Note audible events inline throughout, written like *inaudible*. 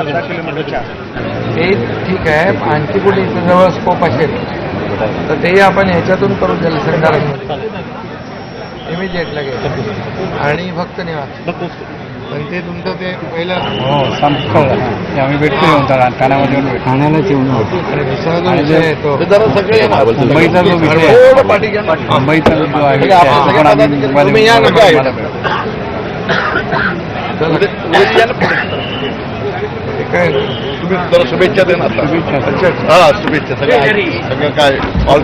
अर्धा किलोमीटरच्या. ते ठीक आहे आणखी कुठे इथं जवळ स्कोप असेल तर तेही आपण ह्याच्यातून करू जलसंधारण इमिजिएटला घ्यायचं आणि फक्त निवास पण ते तुमचं ते पहिलं हो संपतो आम्ही भेटतो येऊन त्याला ठाण्यामध्ये येऊन ठाण्यालाच येऊन दुसरा जो विषय आहे तो. मुंबईचा जो विषय आहे. मुंबईचा जो आहे *coughs* काय? तुम्ही जरा शुभेच्छा देणार ना. शुभेच्छा. हा शुभेच्छा. सगळं सगळं काय? ऑल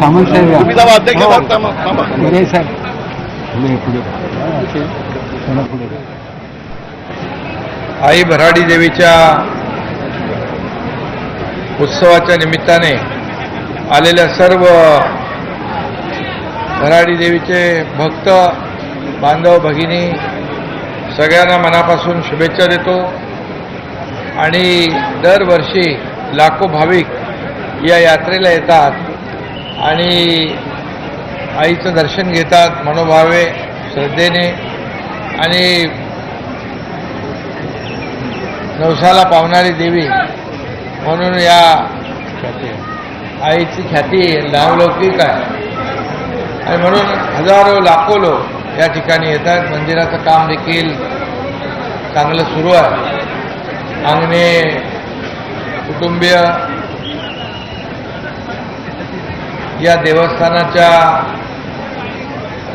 सामंत साहेब. तुम्ही जावा अध्यक्ष साहेब, थांबा, थांबा. पुढे साहेब. पुढे पुढे थोडं पुढे आई भराडी देवीच्या उत्सवाच्या निमित्ताने आलेल्या सर्व भराडी देवीचे भक्त बांधव भगिनी सगळ्यांना मनापासून शुभेच्छा देतो. आणि दरवर्षी लाखो भाविक या यात्रेला येतात आणि आईचं दर्शन घेतात मनोभावे श्रद्धेने. आणि नवसाला पावणारी देवी म्हणून या आईची ख्याती नावलौकिक आहे. आणि म्हणून हजारो लाखो लोक या ठिकाणी येतात. मंदिराचं काम देखील चांगलं सुरू आहे. अंगणे कुटुंबीय या देवस्थानाच्या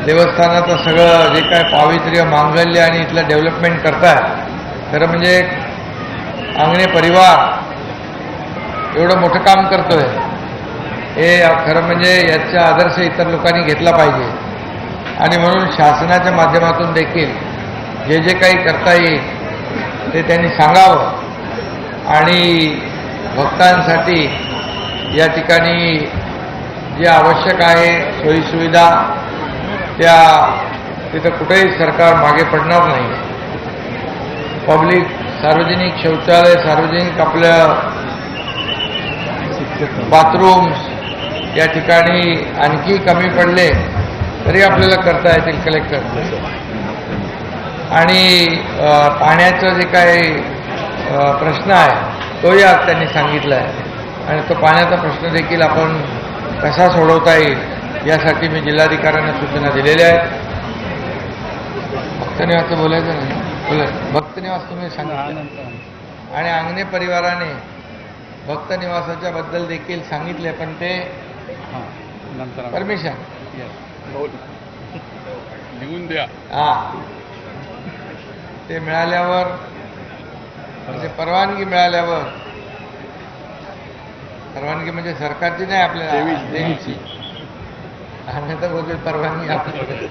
देवस्थानाचं सगळं जे काय पावित्र्य मांगल्य आणि इथलं डेव्हलपमेंट करताय खरं म्हणजे अंगणे परिवार एवढं मोठं काम करतोय. हे खरं म्हणजे याचा आदर्श इतर लोकांनी घेतला पाहिजे. आणि म्हणून शासनाच्या माध्यमातून देखील जे जे काही करता येईल ते त्यांनी सांगावं. आणि भक्तांसाठी या ठिकाणी जे आवश्यक आहे सोयीसुविधा त्या तिथं कुठेही सरकार मागे पडणार नाही. पब्लिक सार्वजनिक शौचालय सार्वजनिक आपलं बाथरूम्स या ठिकाणी आणखी कमी पडले. तरी आपल्याला करता येतील कलेक्टर आणि पाण्याचं जे काही प्रश्न आहे तोही आज त्यांनी सांगितला आहे. आणि तो पाण्याचा प्रश्न देखील आपण कसा सोडवता येईल यासाठी मी जिल्हाधिकाऱ्यांना सूचना दिलेल्या आहेत. भक्तनिवासचं बोलायचं नाही. बोला. भक्तनिवास तुम्ही सांगा आणि अंगणे परिवाराने भक्त निवासाच्या बद्दल देखील सांगितले पण ते परमिशन. लिहून द्या. हा. ते मिळाल्यावर म्हणजे परवानगी मिळाल्यावर परवानगी म्हणजे सरकारची नाही आपल्याला देवीची. आम्ही तर बोलतो परवानगी आपल्याला.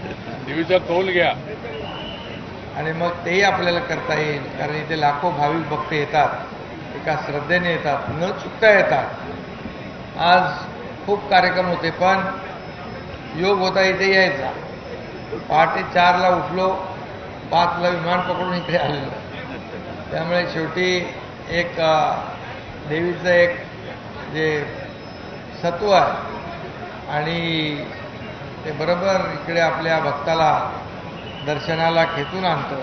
देवीचा कौल घ्या. आणि मग तेही आपल्याला करता येईल कारण इथे लाखो भाविक भक्त येतात एका श्रद्धेने येतात न चुकता येतात. आज खूप कार्यक्रम होते पण योग होता इथे यायचा. पहाटे चारला उठलो पाचला विमान पकडून इकडे आलेलो. त्यामुळे शेवटी एक देवीचं एक जे सत्व आहे आणि ते बरोबर इकडे आपल्या भक्ताला दर्शनाला खेचून आणतं.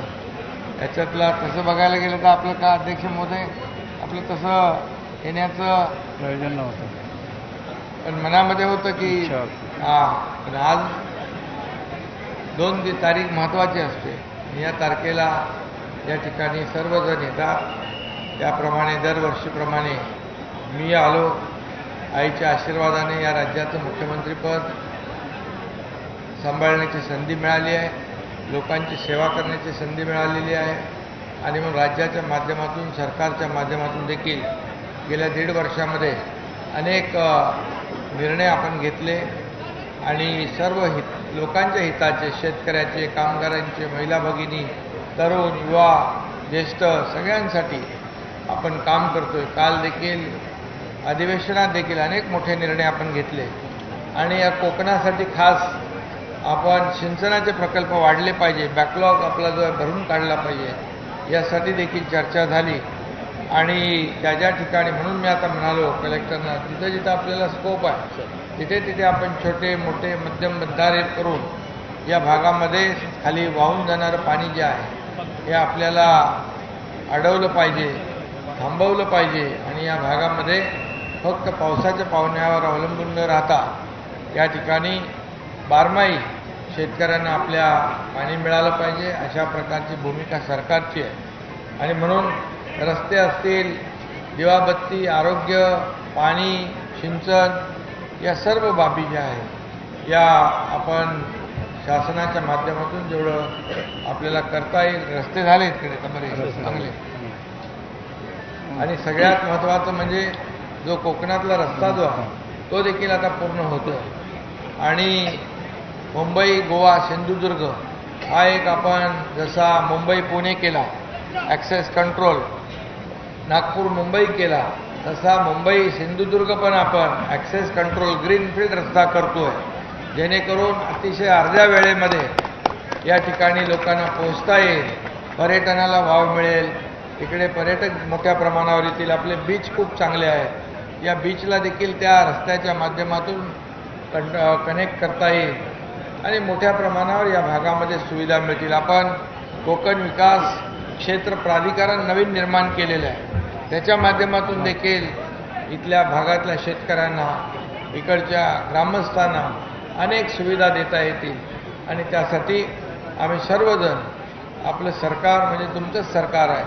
याच्यातला तसं बघायला गेलं तर आपलं का अध्यक्ष महोदय आपलं तसं येण्याचं प्रयोजन नव्हतं. पण मनामध्ये होतं की. हां पण आज दोन ती तारीख महत्त्वाची असते. या तारखेला या ठिकाणी सर्वजण येतात. त्याप्रमाणे दरवर्षीप्रमाणे मी आलो. आईच्या आशीर्वादाने या राज्याचं मुख्यमंत्रीपद सांभाळण्याची संधी मिळाली आहे. लोकांची सेवा करण्याची संधी मिळालेली आहे. आणि मग राज्याच्या माध्यमातून सरकारच्या माध्यमातून देखील गेल्या दीड वर्षामध्ये अनेक निर्णय आपण घेतले. आणि सर्व हित लोकांच्या हिताचे शेतकऱ्याचे कामगारांचे महिला भगिनी तरुण युवा ज्येष्ठ सगळ्यांसाठी आपण काम करतोय. काल देखील अधिवेशनात देखील अनेक मोठे निर्णय आपण घेतले. आणि या कोकणासाठी खास आपण सिंचनाचे प्रकल्प वाढले पाहिजे. बॅकलॉग आपला जो भरून काढला पाहिजे. यासाठी देखील चर्चा झाली. आणि ज्या ज्या ठिकाणी म्हणून मी आता म्हणालो कलेक्टरना जिथं जिथं आपल्याला स्कोप आहे तिथे तिथे आपण छोटे मोठे मध्यम बंधारे करून या भागामध्ये खाली वाहून जाणारं पाणी जे आहे हे आपल्याला अडवलं पाहिजे थांबवलं पाहिजे आणि या भागामध्ये फक्त पावसाच्या पावण्यावर अवलंबून न राहता या ठिकाणी बारमाही शेतकऱ्यांना आपल्या पाणी मिळालं पाहिजे अशा प्रकारची भूमिका सरकारची आहे. आणि म्हणून रस्ते असतील दिवाबत्ती आरोग्य पाणी सिंचन या सर्व बाबी ज्या आहेत या आपण शासनाच्या माध्यमातून जेवढं आपल्याला करता येईल रस्ते झाले इकडे बरे चांगले. आणि सगळ्यात महत्त्वाचं म्हणजे जो कोकणातला रस्ता जो आहे तो देखील आता पूर्ण होतो आणि मुंबई गोवा सिंधुदुर्ग हा एक आपण जसा मुंबई पुणे केला ॲक्सेस कंट्रोल नागपूर मुंबई केला तसा मुंबई सिंधुदुर्ग पण आपण ॲक्सेस कंट्रोल ग्रीनफील्ड रस्ता करतोय. जेणेकरून अतिशय अर्ध्या वेळेमध्ये या ठिकाणी लोकांना पोहोचता येईल. पर्यटनाला वाव मिळेल. इकडे पर्यटक मोठ्या प्रमाणावर येतील. आपले बीच खूप चांगले आहेत. या बीचला देखील त्या रस्त्याच्या माध्यमातून कन कनेक्ट करता येईल. आणि मोठ्या प्रमाणावर या भागामध्ये सुविधा मिळतील. आपण कोकण विकास क्षेत्र प्राधिकरण नवीन निर्माण केलेलं आहे. त्याच्या माध्यमातून देखील इथल्या भागातल्या शेतकऱ्यांना इकडच्या ग्रामस्थांना अनेक सुविधा देता येतील. आणि त्यासाठी आम्ही सर्वजण आपलं सरकार म्हणजे तुमचंच सरकार आहे.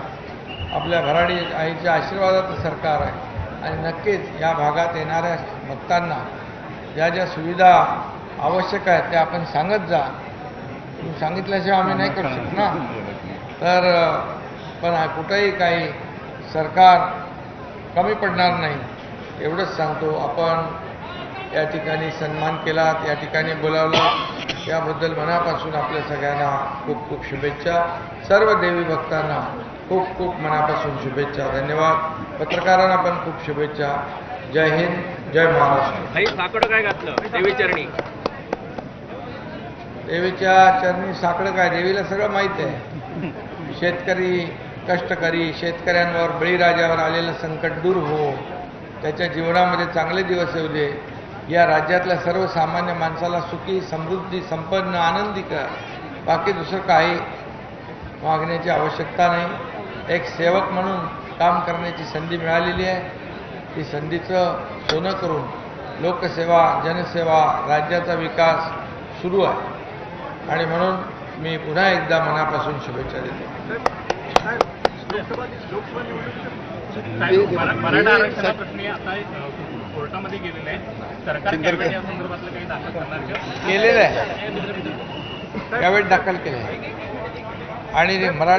आपल्या भराडी आईच्या आशीर्वादाचं सरकार आहे. आणि नक्कीच या भागात येणाऱ्या भक्तांना ज्या ज्या सुविधा आवश्यक आहेत त्या आपण सांगत जा. तुम्ही सांगितल्याशिवाय आम्ही नाही करू शकत ना. तर पण कुठंही काही सरकार कमी पडणार नाही एवढंच सांगतो. आपण या ठिकाणी सन्मान केला या ठिकाणी बोलावलं. याबद्दल मनापासून आपल्या सगळ्यांना खूप खूप शुभेच्छा. सर्व देवी भक्तांना खूप खूप मनापासून शुभेच्छा. धन्यवाद. पत्रकारांना पण खूप शुभेच्छा. जय हिंद जय महाराष्ट्र. साकडं काय घातलं? देवी चरणी. देवीच्या चरणी साकडं काय? देवीला सगळं माहीत आहे. शेतकरी कष्टकरी शेतकऱ्यांवर बळीराजावर आलेलं संकट दूर हो. त्याच्या जीवनामध्ये चांगले दिवस येऊ दे. या राज्यातल्या सर्वसामान्य माणसाला सुखी समृद्धी संपन्न आनंदी कर. बाकी दुसरं काही मागण्याची आवश्यकता नाही. एक सेवक म्हणून काम करण्याची संधी मिळालेली आहे. ती संधीचं सोनं करून लोकसेवा जनसेवा राज्याचा विकास सुरू आहे. आणि म्हणून मी पुन्हा एकदा मनापासून शुभेच्छा देतो. मराठा आरक्षणा प्रश्नी आता कोर्टामध्ये गेलेले आहे सरकार कॅबिनेट या संदर्भातलं काही दाखल करणार? केलेलं आहे. दाखल केलं आहे. आणि मराठा